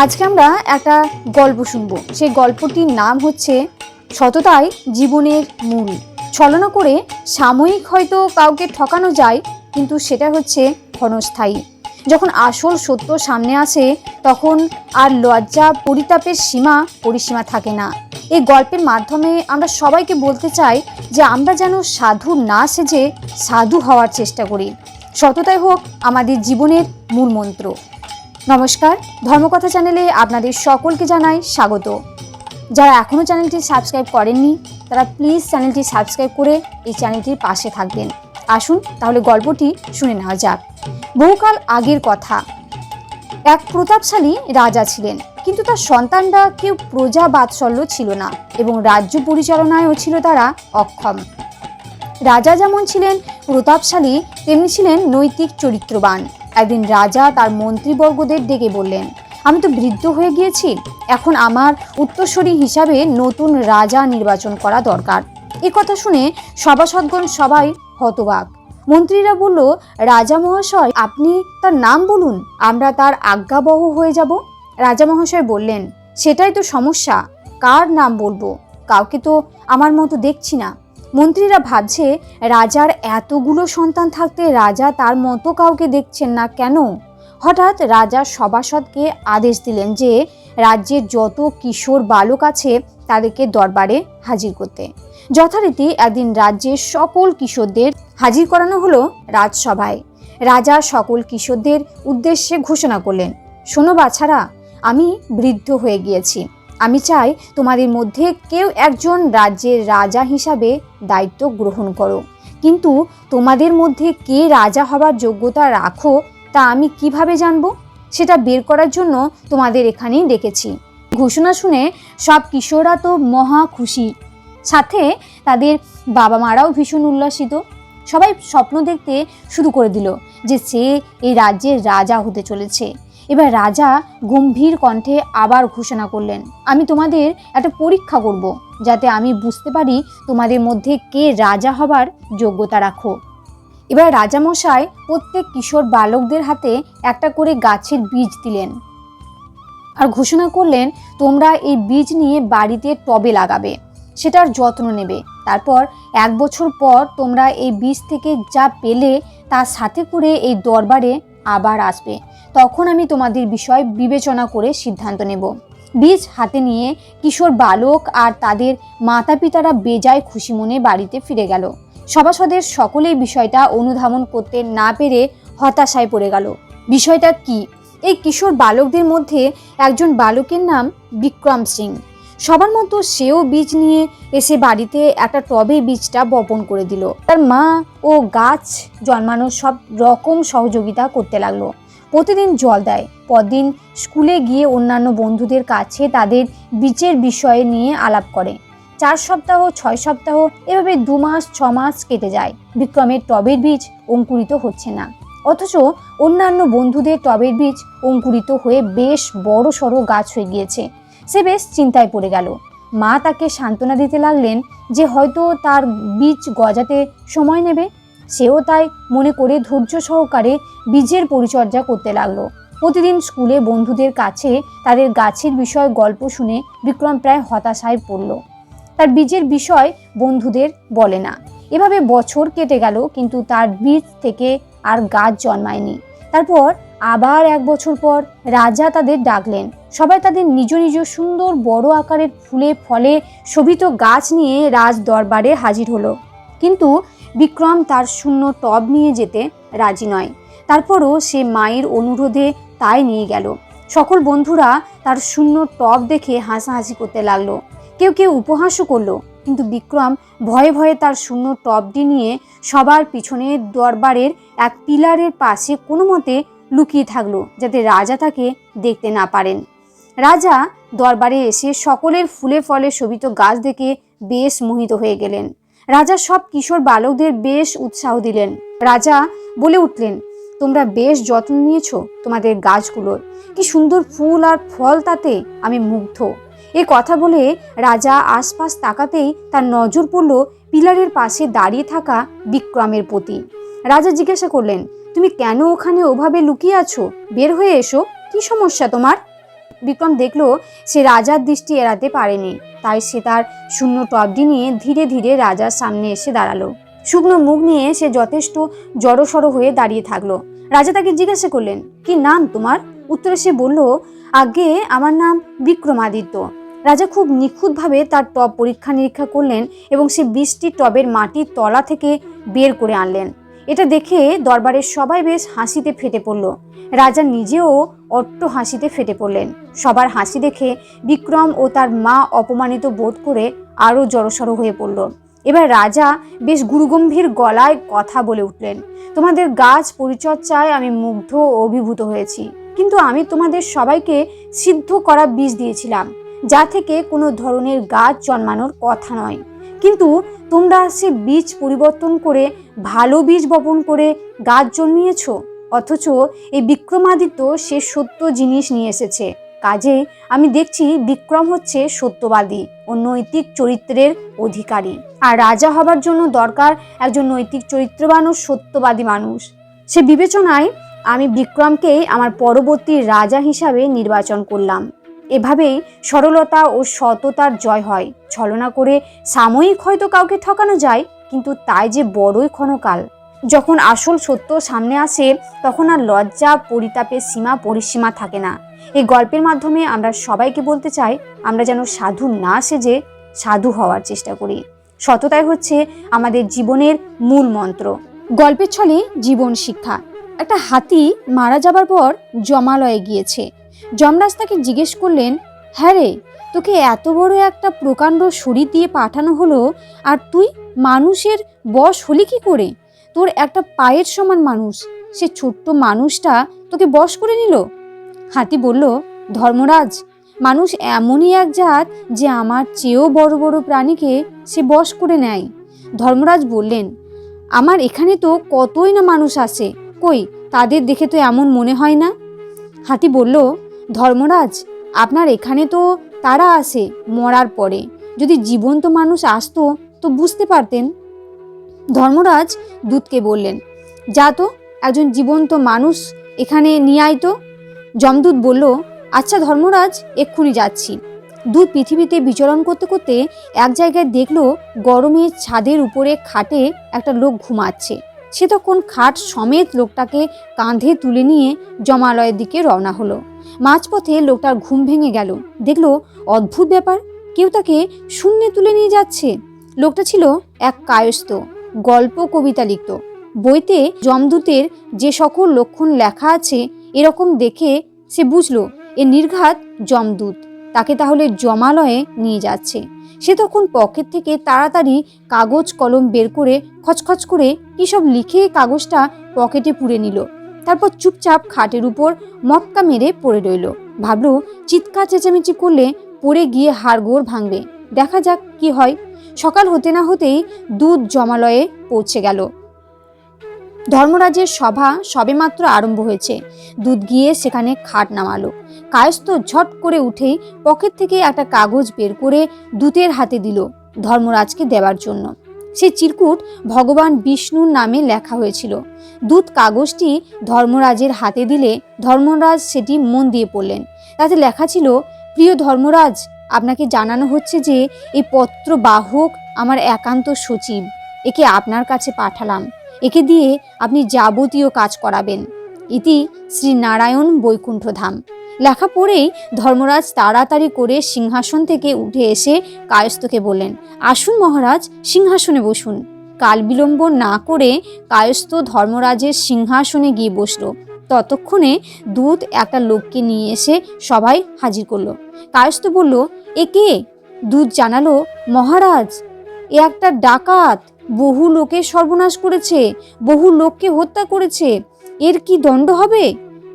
আজকে আমরা একটা গল্প শুনব। সেই গল্পটির নাম হচ্ছে সততাই জীবনের মূল। ছলনা করে সাময়িক হয়তো কাউকে ঠকানো যায়, কিন্তু সেটা হচ্ছে ক্ষণস্থায়ী। যখন আসল সত্য সামনে আসে, তখন আর লজ্জা পরিতাপের সীমা পরিসীমা থাকে না। এই গল্পের মাধ্যমে আমরা সবাইকে বলতে চাই যে আমরা যেন সাধু না সেজে সাধু হওয়ার চেষ্টা করি। সততাই হোক আমাদের জীবনের মূল মন্ত্র নমস্কার, ধর্মকথা চ্যানেলে আপনাদের সকলকে জানাই স্বাগত। যারা এখনও চ্যানেলটি সাবস্ক্রাইব করেননি, তারা প্লিজ চ্যানেলটি সাবস্ক্রাইব করে এই চ্যানেলটির পাশে থাকবেন। আসুন তাহলে গল্পটি শুনে নেওয়া যাক। বহুকাল আগের কথা। এক প্রতাপশালী রাজা ছিলেন, কিন্তু তার সন্তানরা কেউ প্রজা বাৎসল্য ছিল না এবং রাজ্য পরিচালনায়ও ছিল তারা অক্ষম। রাজা যেমন ছিলেন, প্রতাপশালী, তেমনি ছিলেন নৈতিক চরিত্রবান। একদিন রাজা তার মন্ত্রীবর্গদের ডেকে বললেন, আমি তো বৃদ্ধ হয়ে গিয়েছি, এখন আমার উত্তরসূরি হিসাবে নতুন রাজা নির্বাচন করা দরকার। এ কথা শুনে সভাসদগণ সবাই হতবাক। মন্ত্রীরা বলল, রাজা মহাশয়, আপনি তার নাম বলুন, আমরা তার আজ্ঞাবহ হয়ে যাব। রাজা মহাশয় বললেন, সেটাই তো সমস্যা, কার নাম বলব? কাউকে তো আমার মতো দেখছি না। মন্ত্রীরা ভাবছে, রাজার এতগুলো সন্তান থাকতে রাজা তার মতো কাউকে দেখছেন না কেন? হঠাৎ রাজা সভাসদকে আদেশ দিলেন যে, রাজ্যের যত কিশোর বালক আছে তাদেরকে দরবারে হাজির করতে। যথারীতি একদিন রাজ্যের সকল কিশোরদের হাজির করানো হলো রাজসভায়। রাজা সকল কিশোরদের উদ্দেশ্যে ঘোষণা করলেন, শোনো বাছারা, আমি বৃদ্ধ হয়ে গিয়েছি। আমি চাই তোমাদের মধ্যে কেউ একজন রাজ্যের রাজা হিসাবে দায়িত্ব গ্রহণ করো। কিন্তু তোমাদের মধ্যে কে রাজা হবার যোগ্যতা রাখো, তা আমি কীভাবে জানব? সেটা বের করার জন্য তোমাদের এখানেই ডেকেছি। ঘোষণা শুনে সব কিশোররা তো মহা খুশি। সাথে তাদের বাবা মারাও ভীষণ উল্লাসিত। সবাই স্বপ্ন দেখতে শুরু করে দিল যে সে এই রাজ্যের রাজা হতে চলেছে। এবার রাজা গম্ভীর কণ্ঠে আবার ঘোষণা করলেন, আমি তোমাদের একটা পরীক্ষা করব, যাতে আমি বুঝতে পারি তোমাদের মধ্যে কে রাজা হবার যোগ্যতা রাখো। এবার রাজামশাই প্রত্যেক কিশোর বালকদের হাতে একটা করে গাছের বীজ দিলেন আর ঘোষণা করলেন, তোমরা এই বীজ নিয়ে বাড়িতে টবে লাগাবে, সেটার যত্ন নেবে। তারপর এক বছর পর তোমরা এই বীজ থেকে যা পেলে তার সাথে করে এই দরবারে আবার আসবে। তখন আমি তোমাদের বিষয় বিবেচনা করে সিদ্ধান্ত নেব। বীজ হাতে নিয়ে কিশোর বালক আর তাদের মাতা পিতারা বেজায় খুশি মনে বাড়িতে ফিরে গেল। সভাসদের সকলেই বিষয়টা অনুধাবন করতে না পেরে হতাশায় পড়ে গেল। বিষয়টা কি? এই কিশোর বালকদের মধ্যে একজন বালকের নাম বিক্রম সিং। সবার মতো সেও বীজ নিয়ে এসে বাড়িতে একটা টবে বীজটা বপন করে দিল। তার মা ও গাছ জন্মানো সব রকম সহযোগিতা করতে লাগল। প্রতিদিন জল দেয়। পরদিন স্কুলে গিয়ে অন্যান্য বন্ধুদের কাছে তাদের বীজের বিষয়ে নিয়ে আলাপ করে। চার সপ্তাহ, ছয় সপ্তাহ, এভাবে দু মাস, ছ মাস কেটে যায়। বিক্রমের টবের বীজ অঙ্কুরিত হচ্ছে না। অথচ অন্যান্য বন্ধুদের টবের বীজ অঙ্কুরিত হয়ে বেশ বড় সড়ো গাছ হয়ে গিয়েছে। সে বেশ চিন্তায় পড়ে গেল। মা তাকে সান্ত্বনা দিতে লাগলেন যে হয়তো তার বীজ গজাতে সময় নেবে। সেও তাই মনে করে ধৈর্য সহকারে বীজের পরিচর্যা করতে লাগল। প্রতিদিন স্কুলে বন্ধুদের কাছে তাদের গাছের বিষয় গল্প শুনে বিক্রম প্রায় হতাশায় পড়ল। তার বীজের বিষয় বন্ধুদের বলে না। এভাবে বছর কেটে গেল, কিন্তু তার বীজ থেকে আর গাছ জন্মায়নি। তারপর আবার এক বছর পর রাজা তাদের ডাকলেন সবাই তাদের নিজ নিজ সুন্দর বড় আকারের ফুলে, ফলে শোভিত গাছ নিয়ে রাজ দরবারে হাজির হলো। কিন্তু বিক্রম তার শূন্য টব নিয়ে যেতে রাজি নয়। তারপরও সে মায়ের অনুরোধে তাই নিয়ে গেল। সকল বন্ধুরা তার শূন্য টব দেখে হাসাহাসি করতে লাগল। কেউ কেউ উপহাসও করল, কিন্তু বিক্রম ভয়ে ভয়ে তার শূন্য টবটি নিয়ে সবার পিছনে দরবারের এক পিলারের পাশে কোনো মতে লুকিয়ে থাকল, যাতে রাজা তাকে দেখতে না পারেন। রাজা দরবারে এসে সকলের ফুলে ফলে শোভিত গাছ দেখে বেশ মোহিত হয়ে গেলেন। রাজা সব কিশোর বালকদের বেশ উৎসাহ দিলেন। রাজা বলে উঠলেন, তোমরা বেশ যত্ন নিয়েছো তোমাদের গাছগুলোর। কি সুন্দর ফুল আর ফল তাতে, আমি মুগ্ধ। এ কথা বলে রাজা আশপাশ তাকাতেই তার নজর পড়ল পিলারের পাশে দাঁড়িয়ে থাকা বিক্রমের প্রতি। রাজা জিজ্ঞাসা করলেন, তুমি কেন ওখানে ওভাবে লুকিয়ে আছো? বের হয়ে এসো, কি সমস্যা তোমার? বিক্রম দেখল সে রাজার দৃষ্টি এড়াতে পারেনি, তাই সে তার শূন্য টবডি নিয়ে ধীরে ধীরে রাজার সামনে এসে দাঁড়াল। শুকনো মুখ নিয়ে সে যথেষ্ট জড়সড় হয়ে দাঁড়িয়ে থাকল। রাজা তাকে জিজ্ঞাসা করলেন, কি নাম তোমার? উত্তরে সে বলল, আগে আমার নাম বিক্রমাদিত্য। রাজা খুব নিখুঁতভাবে তার টব পরীক্ষা নিরীক্ষা করলেন এবং সে বৃষ্টি টবের মাটির তলা থেকে বের করে আনলেন। এটা দেখে দরবারের সবাই বেশ হাসিতে ফেটে পড়ল। রাজা নিজেও অট্ট হাসিতে ফেটে পড়লেন। সবার হাসি দেখে বিক্রম ও তার মা অপমানিত বোধ করে আরও জড়সড় হয়ে পড়ল। এবার রাজা বেশ গুরুগম্ভীর গলায় কথা বলে উঠলেন, তোমাদের গাছ পরিচর্যায় আমি মুগ্ধ ও অভিভূত হয়েছি, কিন্তু আমি তোমাদের সবাইকে সিদ্ধ করা বীজ দিয়েছিলাম, যা থেকে কোনো ধরনের গাছ জন্মানোর কথা নয়। কিন্তু তোমরা সে বীজ পরিবর্তন করে ভালো বীজ বপন করে গাছ জন্মিয়েছ? অথচ এই বিক্রমাদিত্য সে সত্য জিনিস নিয়ে এসেছে। কাজে আমি দেখছি বিক্রম হচ্ছে সত্যবাদী ও নৈতিক চরিত্রের অধিকারী। আর রাজা হবার জন্য দরকার একজন নৈতিক চরিত্রবান ও সত্যবাদী মানুষ। সে বিবেচনায় আমি বিক্রমকেই আমার পরবর্তী রাজা হিসাবে নির্বাচন করলাম। এভাবেই সরলতা ও সততার জয় হয়। ছলনা করে সাময়িক হয়তো কাউকে ঠকানো যায়, কিন্তু তাই যে বড়ই ক্ষণকাল। যখন আসল সত্য সামনে আসে, তখন আর লজ্জা, পরিতাপের সীমা, পরিসীমা থাকে না। এই গল্পের মাধ্যমে আমরা সবাইকে বলতে চাই, আমরা যেন সাধু না সেজে সাধু হওয়ার চেষ্টা করি। সততাই হচ্ছে আমাদের জীবনের মূল মন্ত্র। গল্পের ছলে জীবন শিক্ষা। একটা হাতি মারা যাবার পর জমালয়ে গিয়েছে। যমরাজ তাকে জিজ্ঞেস করলেন হ্যাঁ রে, তোকে এত বড় একটা প্রকাণ্ড শরীর দিয়ে পাঠানো হলো, আর তুই মানুষের বশ হলি কি করে? তোর একটা পায়ের সমান মানুষ, সে ছোট্ট মানুষটা তোকে বশ করে নিল? হাতি বলল, ধর্মরাজ, মানুষ এমনই এক জাত যে আমার চেয়েও বড় বড় প্রাণীকে সে বশ করে নেয়। ধর্মরাজ বললেন, আমার এখানে তো কতই না মানুষ আসে কই, তাদের দেখে তো এমন মনে হয় না? হাতি বলল ধর্মরাজ, আপনার এখানে তো তারা আসে মরার পরে। যদি জীবন্ত মানুষ আসতো তো বুঝতে পারতেন। ধর্মরাজ দূতকে বললেন, যা তো, একজন জীবন্ত মানুষ এখানে নিয়ে আয় তো। যমদূত বলল আচ্ছা ধর্মরাজ, এক্ষুনি যাচ্ছি। দূত পৃথিবীতে বিচরণ করতে করতে এক জায়গায় দেখল গরমে ছাদের উপরে খাটে একটা লোক ঘুমাচ্ছে। সে তখন খাট সমেত লোকটাকে কাঁধে তুলে নিয়ে জমালয়ের দিকে রওনা হলো। মাঝপথে লোকটার ঘুম ভেঙে গেল। দেখল, অদ্ভুত ব্যাপার। কেউ তাকে শূন্যে তুলে নিয়ে যাচ্ছে। লোকটা ছিল এক কায়স্থ, গল্প কবিতা লিখত। বইতে যমদূতের যে সকল লক্ষণ লেখা আছে, এরকম দেখে সে বুঝলো, এ নির্ঘাত যমদূত। তাকে তাহলে জমালয়ে নিয়ে যাচ্ছে। সে তখন পকেট থেকে তাড়াতাড়ি কাগজ কলম বের করে খচখচ করে কী সব লিখে কাগজটা পকেটে পুরে নিল। তারপর চুপচাপ খাটের উপর মক্কা মেরে পড়ে রইল। ভাবলো, চিৎকার চেঁচামেচি করলে পড়ে গিয়ে হাড়গোড় ভাঙবে। দেখা যাক কি হয়। সকাল হতে না হতেই দুধ জমালয়ে পৌঁছে গেল। ধর্মরাজের সভা সবেমাত্র আরম্ভ হয়েছে। দুধ গিয়ে সেখানে খাট নামালো। কায়স্থ ঝট করে উঠেই পকেট থেকে একটা কাগজ বের করে দূতের হাতে দিল ধর্মরাজকে দেওয়ার জন্য। সে চিরকুট ভগবান বিষ্ণুর নামে লেখা হয়েছিল। দূত কাগজটি ধর্মরাজের হাতে দিলে ধর্মরাজ সেটি মন দিয়ে পড়লেন। তাতে লেখা ছিল, প্রিয় ধর্মরাজ, আপনাকে জানানো হচ্ছে যে এই পত্র বাহক আমার একান্ত সচিব। একে আপনার কাছে পাঠালাম। একে দিয়ে আপনি যাবতীয় কাজ করাবেন। ইতি শ্রী নারায়ণ বৈকুণ্ঠ ধাম লেখা পড়েই ধর্মরাজ তাড়াতাড়ি করে সিংহাসন থেকে উঠে এসে কায়স্থকে বললেন, আসুন মহারাজ, সিংহাসনে বসুন। কাল বিলম্ব না করে কায়স্থ ধর্মরাজের সিংহাসনে গিয়ে বসল। ততক্ষণে দূত একটা লোককে নিয়ে এসে সবাই হাজির করল। কায়স্থ বলল, এ কে? দূত জানালো, মহারাজ, এ একটা ডাকাত। বহু লোকে সর্বনাশ করেছে, বহু লোককে হত্যা করেছে। এর কি দণ্ড হবে?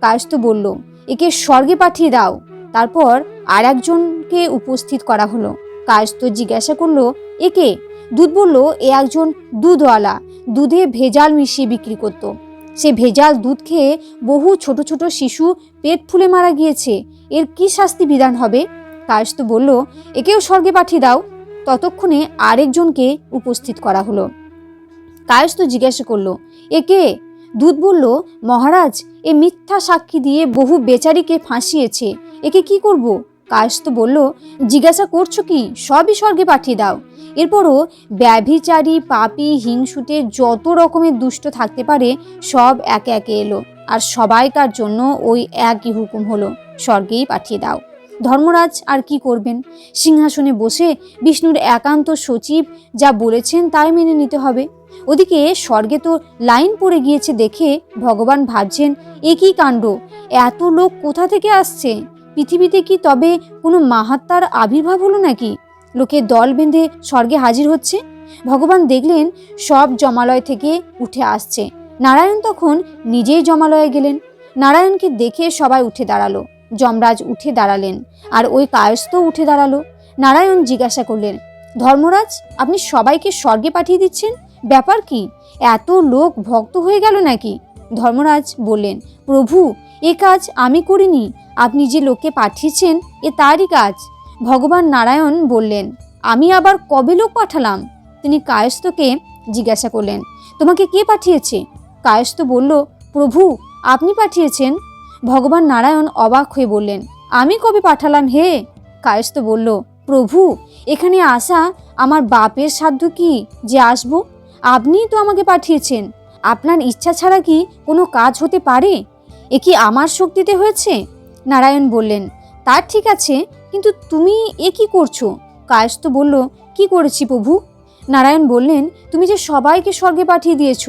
কায়স্থ বলল একে স্বর্গে পাঠিয়ে দাও। তারপর আর একজনকে উপস্থিত করা হলো। কাজ তো জিজ্ঞাসা করল, একে? দুধ বলল, এ একজন দুধওয়ালা। দুধে ভেজাল মিশিয়ে বিক্রি করত। সে ভেজাল দুধ খেয়ে বহু ছোট ছোট শিশু পেট ফুলে মারা গিয়েছে। এর কি শাস্তি বিধান হবে? কাজ তো বলল, একেও স্বর্গে পাঠিয়ে দাও। ততক্ষণে আরেকজনকে উপস্থিত করা হলো। কায়স্থ জিজ্ঞাসা করল একে দুধ বলল, মহারাজ, এ মিথ্যা সাক্ষী দিয়ে বহু বেচারিকে ফাঁসিয়েছে। একে কি করব? কায়স্থ বলল, জিজ্ঞাসা করছ কি? সবই স্বর্গে পাঠিয়ে দাও। এরপরও ব্যভিচারী, পাপি, হিংসুটে যত রকমের দুষ্ট থাকতে পারে, সব একে একে এলো। আর সবাইকার জন্য ওই একই হুকুম হলো, স্বর্গেই পাঠিয়ে দাও। ধর্মরাজ আর কি করবেন? সিংহাসনে বসে বিষ্ণুর একান্ত সচিব যা বলেছেন তাই মেনে নিতে হবে। ওদিকে স্বর্গে তো লাইন পড়ে গিয়েছে দেখে ভগবান ভাবছেন, এ কি কাণ্ড? এত লোক কোথা থেকে আসছে? পৃথিবীতে কি তবে কোনো মাহাত্মার আবির্ভাব হলো নাকি? লোকে দল বেঁধে স্বর্গে হাজির হচ্ছে? ভগবান দেখলেন, সব জমালয় থেকে উঠে আসছে। নারায়ণ তখন নিজেই জমালয়ে গেলেন। নারায়ণকে দেখে সবাই উঠে দাঁড়াল। যমরাজ উঠে দাঁড়ালেন আর ওই কায়স্থ উঠে দাঁড়াল। নারায়ণ জিজ্ঞাসা করলেন ধর্মরাজ, আপনি সবাইকে স্বর্গে পাঠিয়ে দিচ্ছেন? ব্যাপার কি? এত লোক ভক্ত হয়ে গেল নাকি? ধর্মরাজ বললেন, প্রভু, এ কাজ আমি করিনি। আপনি যে লোককে পাঠিয়েছেন, এ তারই কাজ। ভগবান নারায়ণ বললেন, আমি আবার কবে লোক পাঠালাম? তিনি কায়স্থকে জিজ্ঞাসা করলেন, তোমাকে কে পাঠিয়েছে? কায়স্থ বলল, প্রভু, আপনি পাঠিয়েছেন। ভগবান নারায়ণ অবাক হয়ে বললেন, আমি কবে পাঠালাম হে? কায়স্থ বলল প্রভু, এখানে আসা আমার বাপের সাধ্য কি যে আসব? আপনিই তো আমাকে পাঠিয়েছেন। আপনার ইচ্ছা ছাড়া কি কোনো কাজ হতে পারে? এ কি আমার শক্তিতে হয়েছে? নারায়ণ বললেন তার ঠিক আছে, কিন্তু তুমি এ কি করছ? কায়স্থ বলল, কি করেছি প্রভু? নারায়ণ বললেন, তুমি যে সবাইকে স্বর্গে পাঠিয়ে দিয়েছ।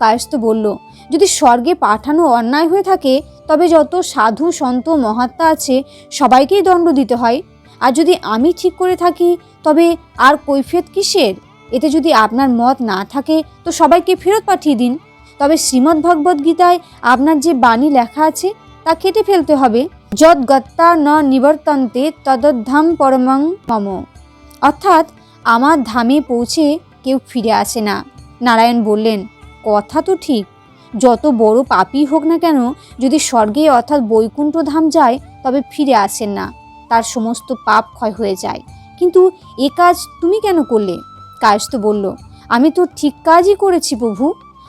কায়স্থ বলল, যদি স্বর্গে পাঠানো অন্যায় হয়ে থাকে, তবে যত সাধু, সন্ত, মহাত্মা আছে, সবাইকেই দণ্ড দিতে হয়। আর যদি আমি ঠিক করে থাকি, তবে আর কৈফিয়ত কিসের? এতে যদি আপনার মত না থাকে, তো সবাইকে ফেরত পাঠিয়ে দিন। তবে শ্রীমদ্ ভগবদ্ গীতায় আপনার যে বাণী লেখা আছে, তা কেটে ফেলতে হবে। যদ গত্তা ন নিবর্তন্তে তদধাম পরমং মম। অর্থাৎ আমার ধামে পৌঁছে কেউ ফিরে আসে না। নারায়ণ বললেন, কথা তো ঠিক। যত বড় পাপই হোক না কেন, যদি স্বর্গে অর্থাৎ বৈকুণ্ঠ ধাম যায়, তবে ফিরে আসেন না। তার সমস্ত পাপ ক্ষয় হয়ে যায়। কিন্তু এ কাজ তুমি কেন করলে? কায়স্থ বলল, আমি তো ঠিক কাজই করেছি প্রভু।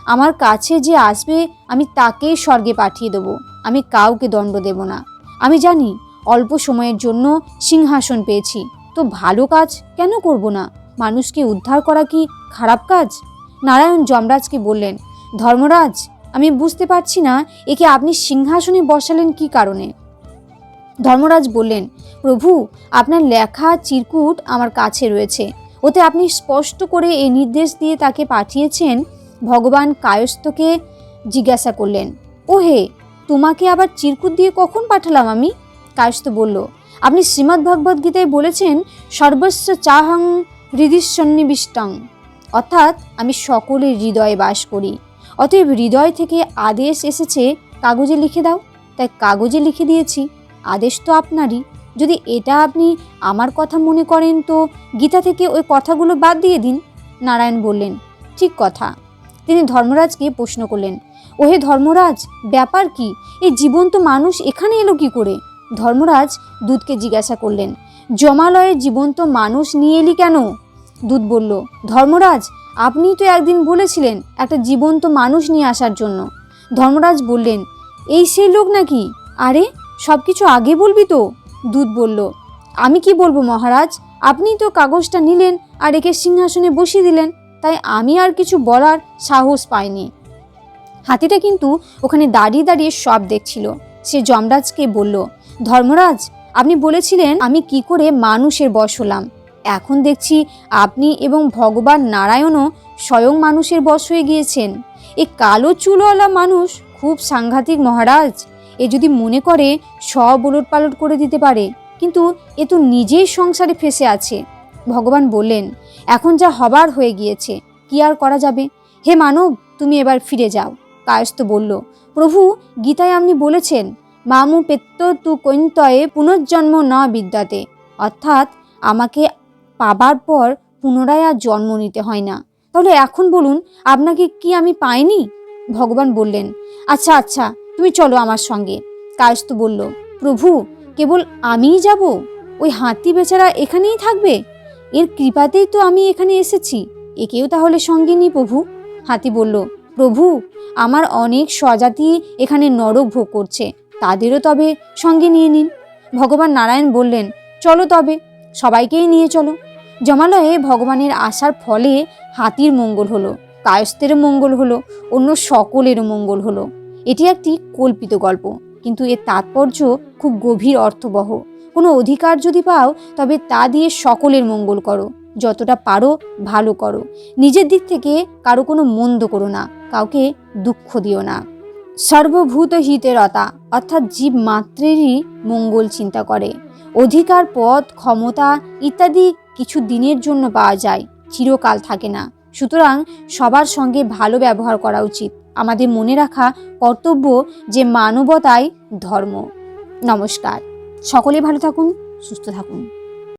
আমার কাছে যে আসবে, আমি তাকেই স্বর্গে পাঠিয়ে দেবো। আমি কাউকে দণ্ড দেব না। আমি জানি, অল্প সময়ের জন্য সিংহাসন পেয়েছি। তো ভালো কাজ কেন করব না? মানুষকে উদ্ধার করা কি খারাপ কাজ? নারায়ণ যমরাজকে বললেন, ধর্মরাজ, আমি বুঝতে পারছি না, একে আপনি সিংহাসনে বসালেন কি কারণে? ধর্মরাজ বললেন, প্রভু, আপনার লেখা চিরকুট আমার কাছে রয়েছে। ওতে আপনি স্পষ্ট করে এই নির্দেশ দিয়ে তাকে পাঠিয়েছেন। ভগবান কায়স্থকে জিজ্ঞাসা করলেন ও হে তোমাকে আবার চিরকুট দিয়ে কখন পাঠালাম আমি? কায়স্থ বলল, আপনি শ্রীমদ্ ভগবদ্ গীতায় বলেছেন, সর্বস্ব চাহং হৃদিসন্নিবিষ্টং। অর্থাৎ আমি সকলের হৃদয়ে বাস করি। অতএব হৃদয় থেকে আদেশ এসেছে, কাগজে লিখে দাও। তাই কাগজে লিখে দিয়েছি। আদেশ তো আপনারই। যদি এটা আপনি আমার কথা মনে করেন তো গীতা থেকে ওই কথাগুলো বাদ দিয়ে দিন। নারায়ণ বললেন, ঠিক কথা। তিনি ধর্মরাজকে প্রশ্ন করলেন, ওহে ধর্মরাজ, ব্যাপার কি? এই জীবন্ত মানুষ এখানে এলো কি করে? ধর্মরাজ দুধকে জিজ্ঞাসা করলেন, জমালয়ে জীবন্ত মানুষ নিয়ে এলি কেন? দুধ বলল, ধর্মরাজ আপনি তো একদিন বলেছিলেন একটা জীবন্ত মানুষ নিয়ে আসার জন্য। ধর্মরাজ বললেন, এই সেই লোক নাকি? আরে সব কিছু আগে বলবি তো? দুধ বলল, আমি কি বলব মহারাজ? আপনি তো কাগজটা নিলেন আর একে সিংহাসনে বসিয়ে দিলেন, তাই আমি আর কিছু বলার সাহস পাইনি। হাতিটা কিন্তু ওখানে দাঁড়িয়ে দাঁড়িয়ে সব দেখছিল। সে যমরাজকে বলল, ধর্মরাজ, আপনি বলেছিলেন আমি কি করে মানুষের বশ হলাম। এখন দেখছি আপনি এবং ভগবান নারায়ণও স্বয়ং মানুষের বশ হয়ে গিয়েছেন। এ কালো চুলওয়ালা মানুষ খুব সাংঘাতিক মহারাজ। এ যদি মনে করে, সব ওলট পালট করে দিতে পারে। কিন্তু এ তো নিজেই সংসারে ফেসে আছে। ভগবান বললেন, এখন যা হবার হয়ে গিয়েছে, কি আর করা যাবে? হে মানব, তুমি এবার ফিরে যাও। কায়স্থ বলল, প্রভু, গীতায় আপনি বলেছেন, মামু পেত্ত তু কৈন্তয়ে পুনর্জন্ম ন বিদ্যাতে। অর্থাৎ, আমাকে পাবার পর পুনরায় আর জন্ম নিতে হয় না। তাহলে এখন বলুন, আপনাকে কি আমি পাইনি? ভগবান বললেন আচ্ছা আচ্ছা তুমি চলো আমার সঙ্গে। কায়স্থ বলল, প্রভু, কেবল আমিই যাব? ওই হাতি বেচারা এখানেই থাকবে? এর কৃপাতেই তো আমি এখানে এসেছি। একেও তাহলে সঙ্গে নি প্রভু। হাতি বলল, প্রভু, আমার অনেক স্বজাতি এখানে নরক ভোগ করছে। তাদেরও তবে সঙ্গে নিয়ে নিন। ভগবান নারায়ণ বললেন, চলো তবে, সবাইকেই নিয়ে চলো। জমালয়ে ভগবানের আসার ফলে হাতির মঙ্গল হলো, কায়স্থেরও মঙ্গল হলো, অন্য সকলেরও মঙ্গল হলো। এটি একটি কল্পিত গল্প, কিন্তু এর তাৎপর্য খুব গভীর অর্থবহ। কোনো অধিকার যদি পাও, তবে তা দিয়ে সকলের মঙ্গল করো, যতটা পারো ভালো করো। নিজের দিক থেকে কারও কোনো মন্দ করো না, কাউকে দুঃখ দিও না। সর্বভূত হিতেরতা অর্থাৎ জীব মাত্রেরই মঙ্গল চিন্তা করে। অধিকার পদ ক্ষমতা ইত্যাদি কিছু দিনের জন্য পাওয়া যায়, চিরকাল থাকে না। সুতরাং সবার সঙ্গে ভালো ব্যবহার করা উচিত। আমাদের মনে রাখা কর্তব্য যে মানবতাই ধর্ম। নমস্কার। সকলে ভালো থাকুন সুস্থ থাকুন।